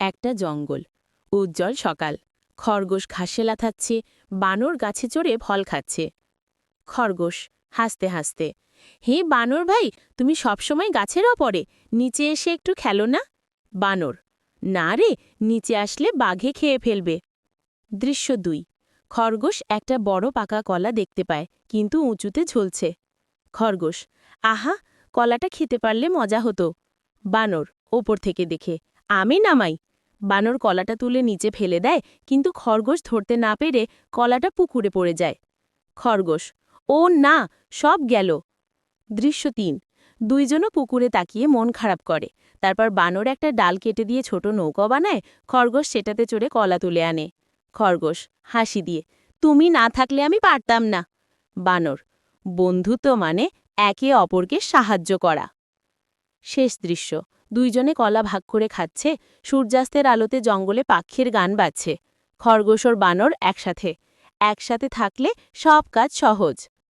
একটা জঙ্গল। উজ্জ্বল সকাল। খরগোশ ঘাসে লাথাচ্ছে, বানর গাছে চড়ে ফল খাচ্ছে। খরগোশ হাসতে হাসতে, হে বানর ভাই, তুমি সবসময় গাছের ওপরে, নিচে এসে একটু খেলো না? বানর, না রে, নিচে আসলে বাঘে খেয়ে ফেলবে। দৃশ্য দুই, খরগোশ একটা বড় পাকা কলা দেখতে পায়, কিন্তু উঁচুতে ঝুলছে। খরগোশ, আহা, কলাটা খেতে পারলে মজা হতো। বানর ওপর থেকে দেখে, আমি নামাই। বানর কলাটা তুলে নিচে ফেলে দেয়, কিন্তু খরগোশ ধরতে না পেরে কলাটা পুকুরে পড়ে যায়। খরগোশ, ও না, সব গেল। দৃশ্য তিন, দুইজনও পুকুরে তাকিয়ে মন খারাপ করে। তারপর বানর একটা ডাল কেটে দিয়ে ছোট নৌকা বানায়, খরগোশ সেটাতে চড়ে কলা তুলে আনে। খরগোশ, হাসি দিয়ে, তুমি না থাকলে আমি পারতাম না। বানর, বন্ধুত্ব মানে একে অপরকে সাহায্য করা। শেষ দৃশ্য। দুইজনে কলা ভাগ করে খাচ্ছে, সূর্যাস্তের আলোতে জঙ্গলে পাখির গান বাজছে। খরগোশর বানর একসাথে। একসাথে থাকলে সব কাজ সহজ।